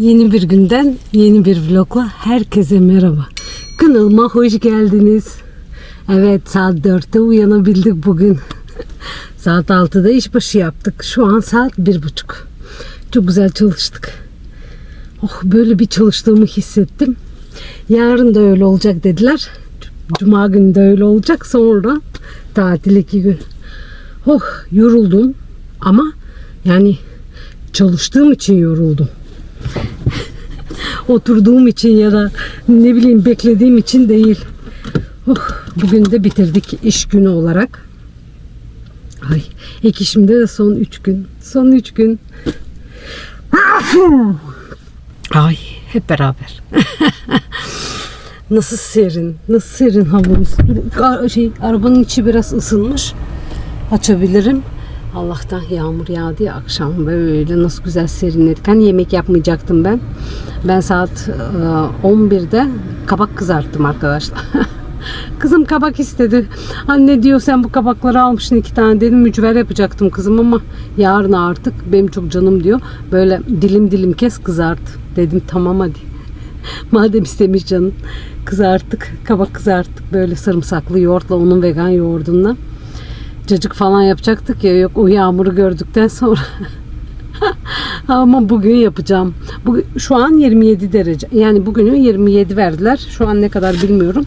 Yeni bir günden yeni bir vlogla herkese merhaba. Kanalıma hoş geldiniz. Evet saat 4'te uyanabildik bugün. saat 6'da işbaşı yaptık. Şu an saat 1.30. Çok güzel çalıştık. Oh böyle bir çalıştığımı hissettim. Yarın da öyle olacak dediler. Cuma günü de öyle olacak. Sonra tatil iki gün. Oh yoruldum ama yani çalıştığım için yoruldum oturduğum için ya da ne bileyim beklediğim için değil. Oh, bugün de bitirdik iş günü olarak. Ay, ek işimde de son 3 gün. Son 3 gün. Ay, hep beraber. nasıl serin, nasıl serin havamız. Şey, arabanın içi biraz ısınmış. Açabilirim. Allah'tan yağmur yağdı ya akşam böyle nasıl güzel serinledik. Hani yemek yapmayacaktım ben. Ben saat e, 11'de kabak kızarttım arkadaşlar. Kızım kabak istedi. Anne diyor sen bu kabakları almışsın iki tane dedim mücver yapacaktım kızım ama yarın artık benim çok canım diyor. Böyle dilim dilim kes kızart. Dedim tamam hadi. Madem istemiş canım kızarttık. Kabak kızarttık böyle sarımsaklı yoğurtla onun vegan yoğurdundan cacık falan yapacaktık ya yok o yağmuru gördükten sonra ama bugün yapacağım. Bu, şu an 27 derece. Yani bugünü 27 verdiler. Şu an ne kadar bilmiyorum.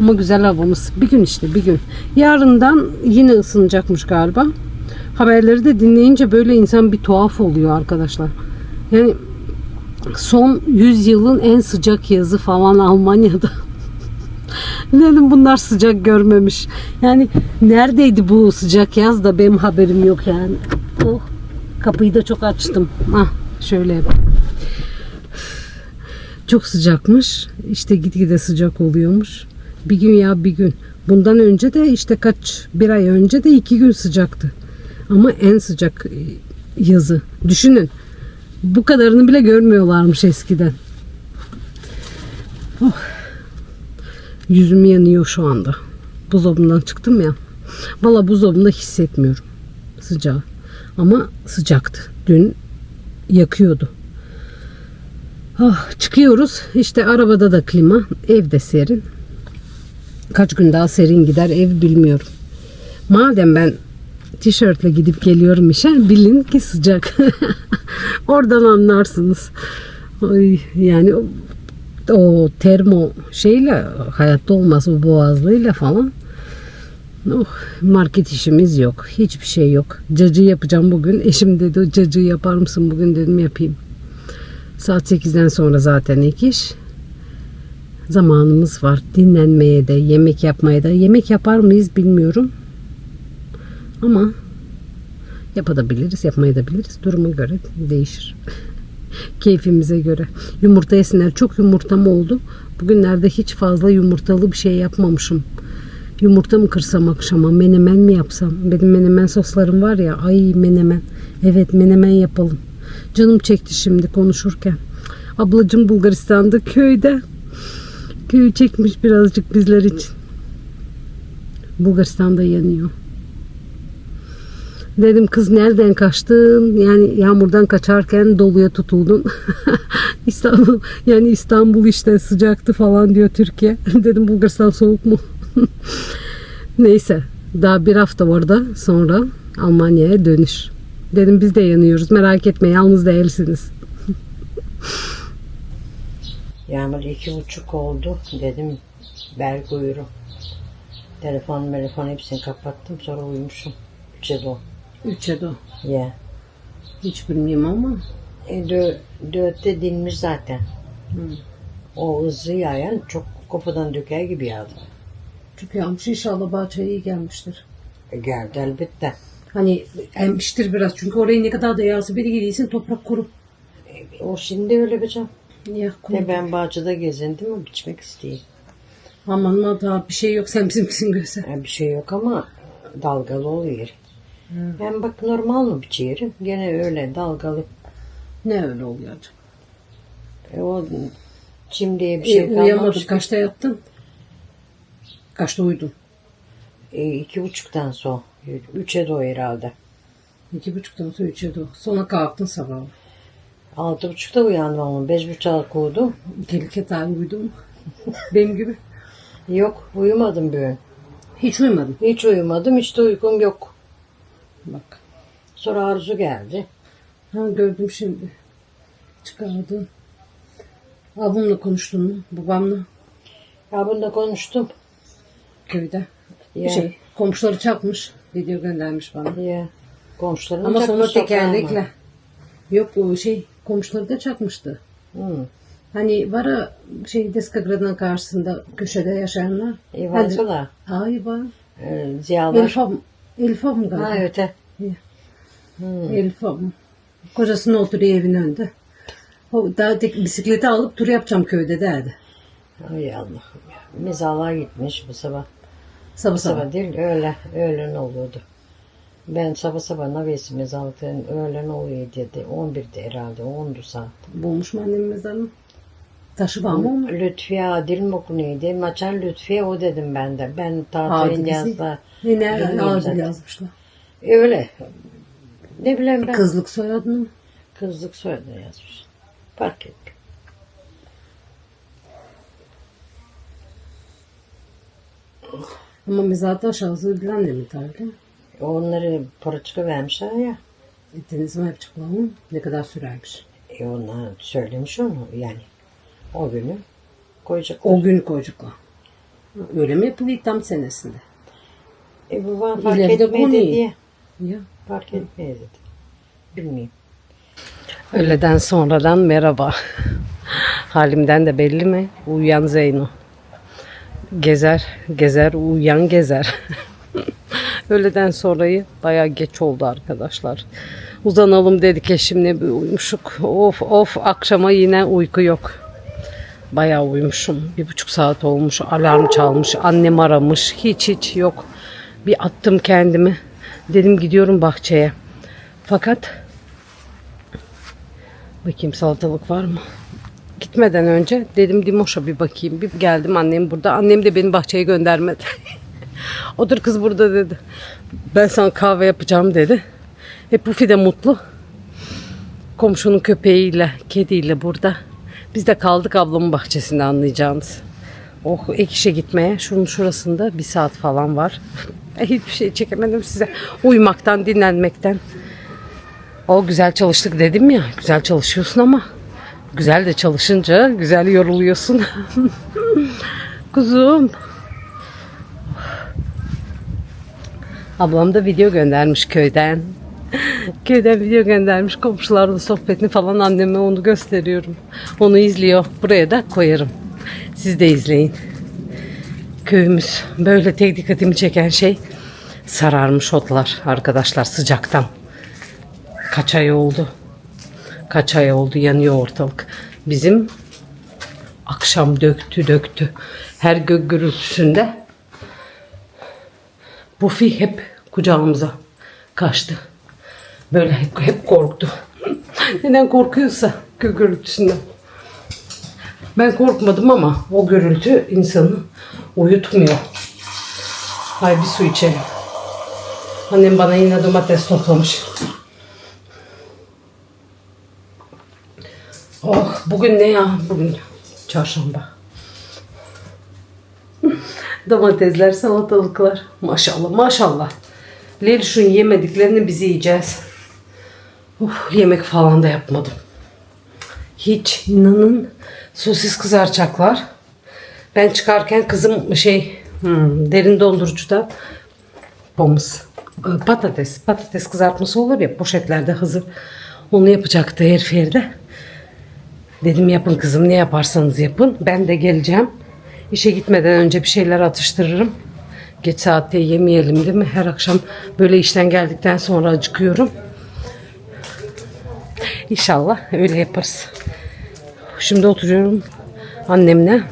Ama güzel havamız. Bir gün işte bir gün. Yarından yine ısınacakmış galiba. Haberleri de dinleyince böyle insan bir tuhaf oluyor arkadaşlar. Yani son 100 yılın en sıcak yazı falan Almanya'da. Dedim bunlar sıcak görmemiş. Yani neredeydi bu sıcak yaz da benim haberim yok yani. Oh, kapıyı da çok açtım. Ah, şöyle. Çok sıcakmış. İşte gitgide sıcak oluyormuş. Bir gün ya bir gün. Bundan önce de işte kaç bir ay önce de iki gün sıcaktı. Ama en sıcak e, yazı. Düşünün. Bu kadarını bile görmüyorlarmış eskiden. Oh. Yüzüm yanıyor şu anda. Buzdolabından çıktım ya. Valla buzdolabında hissetmiyorum sıcağı. Ama sıcaktı. Dün yakıyordu. Ah, çıkıyoruz. İşte arabada da klima. Evde serin. Kaç gün daha serin gider ev bilmiyorum. Madem ben tişörtle gidip geliyorum işe bilin ki sıcak. Oradan anlarsınız. Ay, yani o termo şeyle hayatta olmaz o boğazlıyla falan. Oh, market işimiz yok. Hiçbir şey yok. Cacığı yapacağım bugün. Eşim dedi cacığı yapar mısın bugün dedim yapayım. Saat 8'den sonra zaten ilk iş. Zamanımız var. Dinlenmeye de, yemek yapmaya da. Yemek yapar mıyız bilmiyorum. Ama yapabiliriz, yapmayı da biliriz. Duruma göre değişir keyfimize göre. Yumurta yesinler. Çok yumurtam oldu. Bugünlerde hiç fazla yumurtalı bir şey yapmamışım. Yumurta mı kırsam akşama? Menemen mi yapsam? Benim menemen soslarım var ya. Ay menemen. Evet menemen yapalım. Canım çekti şimdi konuşurken. Ablacım Bulgaristan'da köyde. Köyü çekmiş birazcık bizler için. Bulgaristan'da yanıyor. Dedim kız nereden kaçtın? Yani yağmurdan kaçarken doluya tutuldun. İstanbul yani İstanbul işte sıcaktı falan diyor Türkiye. Dedim Bulgaristan soğuk mu? Neyse daha bir hafta orada sonra Almanya'ya dönüş. Dedim biz de yanıyoruz merak etme yalnız değilsiniz. Yağmur iki buçuk oldu. Dedim Berk uyurum. Telefon telefon hepsini kapattım. Sonra uyumuşum. Üçe doğ. Üçe de Ya. hiç bilmiyorum ama E, dö, dörtte dinmiş zaten. O hızlı yağan çok kapıdan döker gibi yağdı. çok yağmış inşallah bahçeye iyi gelmiştir. E, geldi elbette. Hani emmiştir biraz çünkü orayı ne kadar da yağsa biri gidiyorsun toprak kuru. E, o şimdi öyle bir can. Ya. E, ben bahçede gezindim mi biçmek isteyeyim. Aman ma daha bir şey yok sen bizimkisin göster. E, bir şey yok ama dalgalı oluyor. Ben bak normal mı biçiyorum? Gene öyle dalgalı. Ne öyle oluyor acaba? E, o çim diye bir E, şey kalmamış. uyuyamadım. ki. Kaçta yattın? Kaçta uyudun? E, iki buçuktan sonra. Üçe doğru herhalde. İki buçuktan sonra üçe doğru. Sonra kalktın sabah. Altı buçukta uyandım ama beş buçuğa kovdum. Tehlike tabi uyudum. Benim gibi. Yok uyumadım bugün. Hiç uyumadım. Hiç uyumadım hiç de uykum yok. Bak. Sonra Arzu geldi. Ha gördüm şimdi. Çıkardı. Abimle konuştun mu? Babamla bununla konuştum. köyde. Bir Ya. şey komşuları çakmış. Video göndermiş bana. Ya. Ama sonra tekerlekle. Yok o şey komşuları da çakmıştı. Hı. Hani var ya şey Deskagrad'ın karşısında köşede yaşayanlar. Hadi- varsa da. Hayır var. E, ziyalar. Elif abim galiba. Ha öte. Elif abim. Kocasının oturuyor evin önünde. O daha tek bisikleti alıp tur yapacağım köyde derdi. Ay Allah'ım ya. Mezarlığa gitmiş bu sabah. Sabah sabah. sabah değil öğle. Öğlen oluyordu. Ben sabah sabah navesi mezarlıktan öğlen oluyor dedi. 11'de herhalde 10'du saat. Bulmuş mu annemin mezarını? Taşı var mı onun? Lütfiye Adil mi neydi? Maçan Lütfiye o dedim ben de. Ben Hadisi. yazda. Yine Adil yazmışlar. Öyle. Ne bileyim ben. Kızlık soyadını. Kızlık soyadını yazmış. Fark etmiyor. Ama mezarda aşağısı bilen de mi tabi? Onları poraçka vermişler ya. Ettiniz mi hep çıkmamı? Ne kadar sürermiş? E onlar söylemiş onu yani. O günü koyacak. O gün koyacaklar. Öyle mi yapıldı tam senesinde? E bu bana fark İleride etmedi diye. Ya. Fark etmedi dedi. Bilmiyorum. Öğleden sonradan merhaba. Halimden de belli mi? Uyuyan Zeyno. Gezer, gezer, uyuyan gezer. Öğleden sonrayı bayağı geç oldu arkadaşlar. Uzanalım dedik eşimle bir uyumuşuk. Of of akşama yine uyku yok. Bayağı uyumuşum. Bir buçuk saat olmuş. Alarm çalmış. Annem aramış. Hiç hiç yok. Bir attım kendimi. Dedim gidiyorum bahçeye. Fakat Bakayım salatalık var mı? Gitmeden önce dedim Dimoş'a bir bakayım. Bir geldim annem burada. Annem de beni bahçeye göndermedi. Otur kız burada dedi. Ben sana kahve yapacağım dedi. Hep Pufi de mutlu. Komşunun köpeğiyle, kediyle burada. Biz de kaldık ablamın bahçesinde anlayacağınız. Oh ek işe gitmeye. Şunun şurasında bir saat falan var. Hiçbir şey çekemedim size. Uyumaktan, dinlenmekten. O güzel çalıştık dedim ya. Güzel çalışıyorsun ama güzel de çalışınca güzel yoruluyorsun. Kuzum. Ablam da video göndermiş köyden. Köyden video göndermiş komşularla sohbetini falan anneme onu gösteriyorum. Onu izliyor. Buraya da koyarım. Siz de izleyin. Köyümüz böyle tek dikkatimi çeken şey sararmış otlar arkadaşlar sıcaktan. Kaç ay oldu? Kaç ay oldu yanıyor ortalık. Bizim akşam döktü döktü. Her gök gürültüsünde Bufi hep kucağımıza kaçtı. Böyle hep, hep korktu. Neden korkuyorsa gök gürültüsünden. Ben korkmadım ama o gürültü insanı uyutmuyor. Hay bir su içelim. Annem bana yine domates toplamış. Oh bugün ne ya? Bugün çarşamba. Domatesler, salatalıklar. Maşallah maşallah. Leliş'in yemediklerini biz yiyeceğiz. Uf, yemek falan da yapmadım. Hiç inanın sosis kızaracaklar. Ben çıkarken kızım şey hmm, derin dondurucuda pomuz e, patates patates kızartması olur ya poşetlerde hazır. Onu yapacaktı heriferde. Dedim yapın kızım ne yaparsanız yapın. Ben de geleceğim. İşe gitmeden önce bir şeyler atıştırırım. Geç saatte yemeyelim değil mi? Her akşam böyle işten geldikten sonra acıkıyorum. İnşallah öyle yaparız. Şimdi oturuyorum annemle.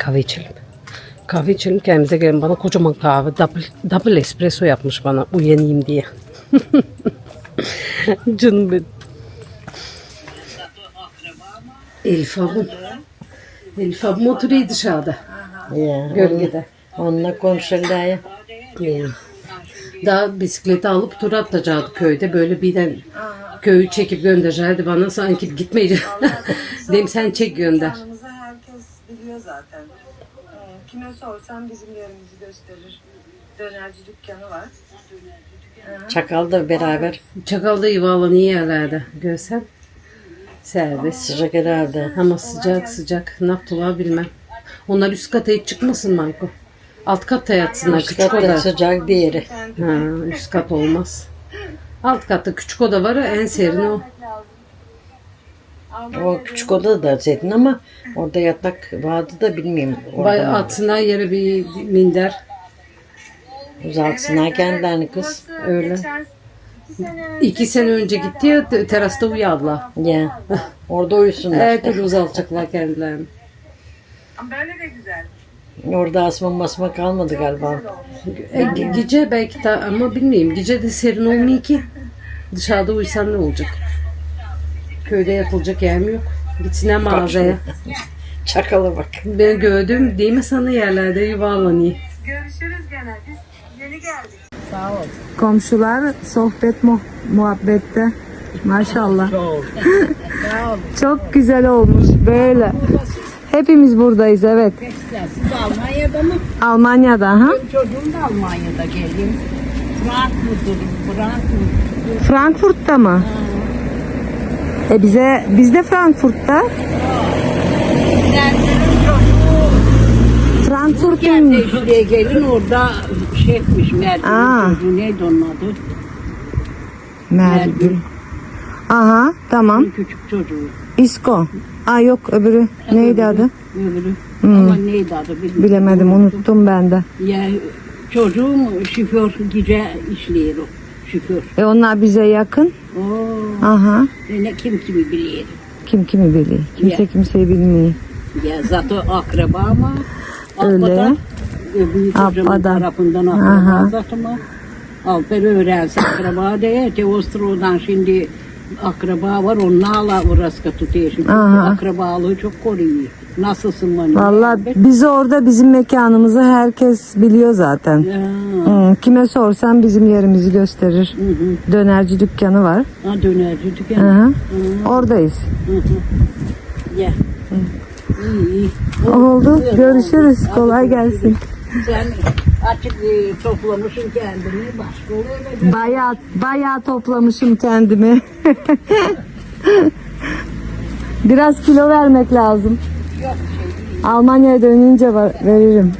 Kahve içelim. Kahve içelim kendimize gelin. Bana kocaman kahve. Double, double espresso yapmış bana uyanayım diye. Canım benim. Elif abim. Elif abim oturuyor dışarıda. Ya, Gölgede. Onunla konuşurlar ya. Ya. Daha bisikleti alıp tur atacaktık köyde. Böyle birden köyü çekip gönderecekti bana. Sanki gitmeyeceğim. Dedim sen çek gönder. Herkes biliyor zaten. Kime sorsam bizim yerimizi gösterir. Dönerci dükkanı var. Çakal da beraber Çakalda yuvarlanıyor yerlerde. Görsem. Serbest. sıcak herhalde. Ama sıcak sıcak. Ne yaptılar bilmem. Onlar üst kata hiç çıkmasın Mayko. Alt katta yatsınlar Üst küçük oda. sıcak bir yeri. Ha, üst kat olmaz. Alt katta küçük oda var en serin o. O küçük oda da serin ama orada yatak vardı da bilmiyorum. Bay atsınlar yere bir minder. Uzaltsınlar kendilerini kız. Öyle. İki sene önce gitti ya te- terasta uyuyorlar. Ya. Orada uyusunlar. Her türlü uzatacaklar kendilerini. Böyle de güzel. Orada asma masma kalmadı galiba. E, ge- gece belki de ama bilmiyorum. Gece de serin olmuyor ki. Dışarıda uysan ne olacak? Köyde yatılacak yer mi yok? Gitsinler mağazaya. Çakala bak. Ben gördüm değil mi sana yerlerde yuvarlanıyor. Görüşürüz gene. Biz yeni geldik. Komşular sohbet mu muhabbette. Maşallah. Çok güzel olmuş böyle. Hepimiz buradayız evet. Siz Almanya'da mı? Almanya'da ha? Çocuğum da Almanya'da geldim. Frankfurt'um, Frankfurt. Frankfurt'ta mı? E bize biz de Frankfurt'ta. Frankfurt'un geldi gelin orada şey etmiş Aa. Mert'in çocuğu neydi onun adı? Mergül. Aha tamam. Küçük çocuğu. İsko. Aa yok öbürü neydi adı? Öbürü. Ama neydi adı bilmiyorum. Bilemedim unuttum ben de. Ya çocuğum şoför gece işliyor o. Şoför. E onlar bize yakın. Oo, Aha. ne kim kimi biliyor. Kim kimi biliyor? Kimse Ya. kimseyi bilmiyor. Ya zaten akraba ama Öyle. Alpa'da, e, büyük hocamın Alpa'da. tarafından Aha. akraba zaten ama Alper öğrense akraba değil. Teostro'dan şimdi akraba var onunla hala uğraşka tutuyor. Şimdi Aha. akrabalığı çok koruyor. Nasılsın bana? Vallahi biz orada bizim mekanımızı herkes biliyor zaten. Ya, Hmm, kime sorsan bizim yerimizi gösterir. hı hı. Dönerci dükkanı var. Ha, dönerci Hı dükkan. hı. Oradayız. Hı hı. Ya. İyi iyi. Oldu. güzel Görüşürüz. oldu. Kolay gelsin. Sen açık e, toplamışsın kendini. Başka oluyor Bayağı bayağı toplamışım kendimi. Biraz kilo vermek lazım. Almanya'ya dönünce var- veririm.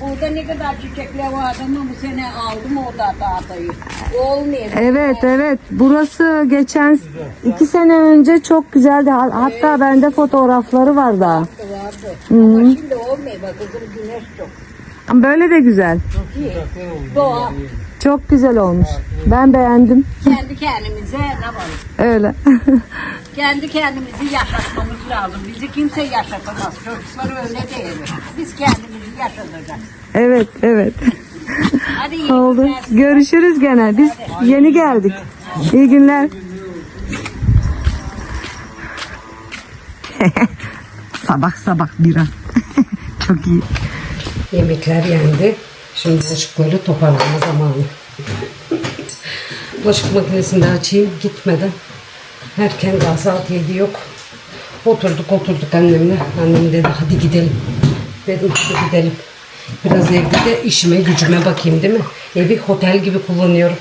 Burada ne kadar çiçekler vardı ama bu sene aldım o da tahtayı. Olmuyor. Evet evet. Burası geçen iki sene önce çok güzeldi. Ha- Hatta bende fotoğrafları var daha. Vardı. Ama şimdi olmuyor bak kızım güneş çok. Ama Böyle de güzel. Çok iyi. Doğa. Çok güzel olmuş. Ben beğendim. Kendi kendimize ne var? Öyle. Kendi kendimizi yaşatmamız lazım. Bizi kimse yaşatamaz. Çocuklar öyle değil. Biz kendimizi yaşatacağız. evet evet. Hadi iyi Oldu. günler. Görüşürüz gene. Biz yeni geldik. İyi günler. sabah sabah bira. Çok iyi. Yemekler yendi. Şimdi bulaşıkları toparlama zamanı. Bulaşık makinesini de açayım gitmeden. Erken daha saat 7 yok. Oturduk oturduk annemle. Annem dedi hadi gidelim. Dedim hadi gidelim. Biraz evde de işime gücüme bakayım değil mi? Evi otel gibi kullanıyorum.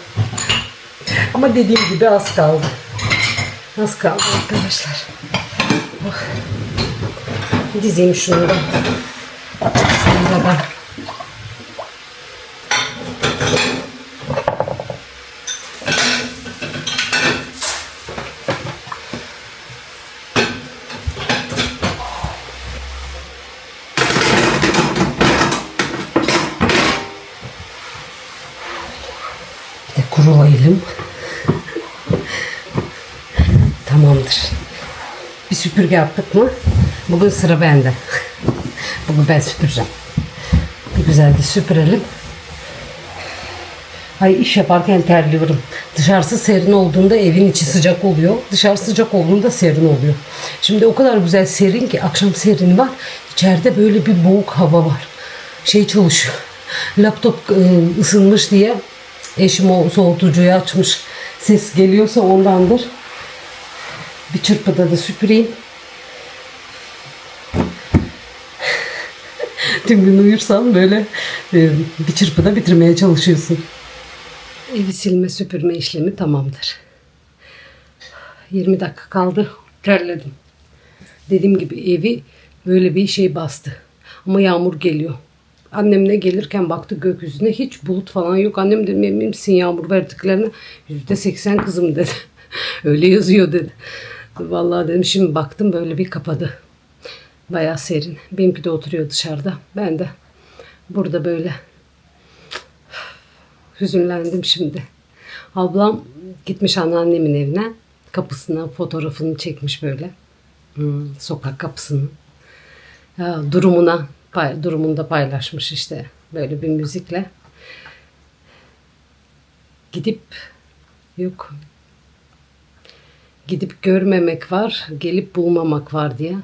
Ama dediğim gibi az kaldı. Az kaldı arkadaşlar. Oh. Dizeyim şunu da. Sonra da kurulayalım. Tamamdır. Bir süpürge yaptık mı? Bugün sıra bende. Bugün ben süpüreceğim. Bir güzel de süpürelim. Ay iş yaparken terliyorum. Dışarısı serin olduğunda evin içi sıcak oluyor. Dışarı sıcak olduğunda serin oluyor. Şimdi o kadar güzel serin ki akşam serin var. İçeride böyle bir boğuk hava var. Şey çalışıyor. Laptop e, ısınmış diye eşim o soğutucuyu açmış. Ses geliyorsa ondandır. Bir çırpıda da süpüreyim. Tüm gün uyursam böyle e, bir çırpıda bitirmeye çalışıyorsun. Evi silme süpürme işlemi tamamdır. 20 dakika kaldı. Terledim. Dediğim gibi evi böyle bir şey bastı. Ama yağmur geliyor. Annemle gelirken baktı gökyüzüne hiç bulut falan yok. Annem dedim emin misin yağmur verdiklerine? Yüzde seksen kızım dedi. Öyle yazıyor dedi. Vallahi dedim şimdi baktım böyle bir kapadı. Bayağı serin. Benimki de oturuyor dışarıda. Ben de burada böyle hüzünlendim şimdi. Ablam gitmiş anneannemin evine. Kapısına fotoğrafını çekmiş böyle. Hmm, sokak kapısının. Ya, durumuna pay, durumunu da paylaşmış işte böyle bir müzikle. Gidip yok gidip görmemek var, gelip bulmamak var diye.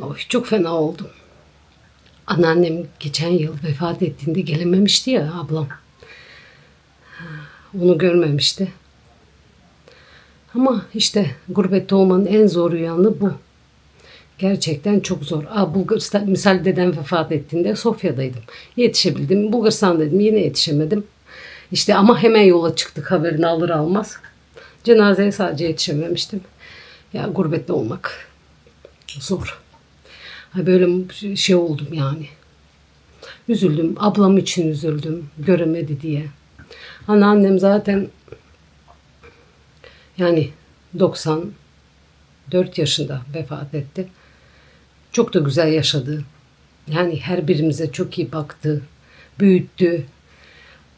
Oy, çok fena oldum. Anneannem geçen yıl vefat ettiğinde gelememişti ya ablam. Onu görmemişti. Ama işte gurbette olmanın en zor yanı bu. Gerçekten çok zor. Aa, Bulgaristan, misal dedem vefat ettiğinde Sofya'daydım. Yetişebildim. Bulgaristan dedim yine yetişemedim. İşte ama hemen yola çıktık haberini alır almaz. Cenazeye sadece yetişememiştim. Ya gurbette olmak zor. Ha, böyle şey oldum yani. Üzüldüm. Ablam için üzüldüm. Göremedi diye. Anneannem zaten yani 94 yaşında vefat etti. Çok da güzel yaşadı. Yani her birimize çok iyi baktı. Büyüttü.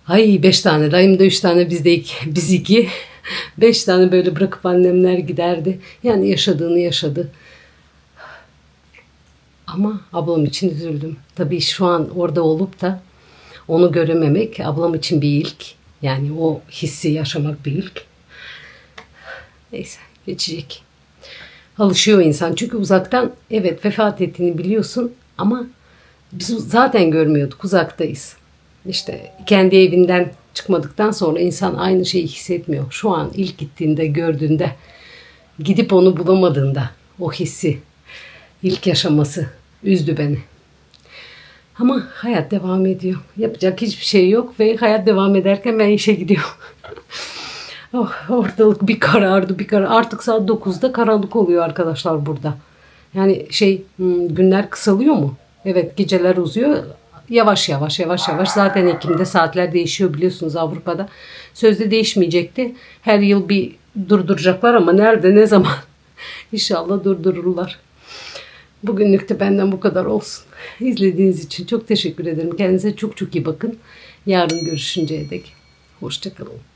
Ay beş tane, dayım da üç tane, biz de iki, biz iki. Beş tane böyle bırakıp annemler giderdi. Yani yaşadığını yaşadı. Ama ablam için üzüldüm. Tabii şu an orada olup da onu görememek ablam için bir ilk. Yani o hissi yaşamak bir ilk. Neyse geçecek. Alışıyor insan. Çünkü uzaktan evet vefat ettiğini biliyorsun ama biz zaten görmüyorduk. Uzaktayız. İşte kendi evinden çıkmadıktan sonra insan aynı şeyi hissetmiyor. Şu an ilk gittiğinde, gördüğünde, gidip onu bulamadığında o hissi, ilk yaşaması üzdü beni. Ama hayat devam ediyor. Yapacak hiçbir şey yok ve hayat devam ederken ben işe gidiyorum. oh, ortalık bir karardı bir karar. Artık saat 9'da karanlık oluyor arkadaşlar burada. Yani şey hmm, günler kısalıyor mu? Evet geceler uzuyor. Yavaş yavaş yavaş yavaş. Zaten Ekim'de saatler değişiyor biliyorsunuz Avrupa'da. Sözde değişmeyecekti. Her yıl bir durduracaklar ama nerede ne zaman? İnşallah durdururlar. Bugünlük de benden bu kadar olsun. İzlediğiniz için çok teşekkür ederim. Kendinize çok çok iyi bakın. Yarın görüşünceye dek. Hoşçakalın.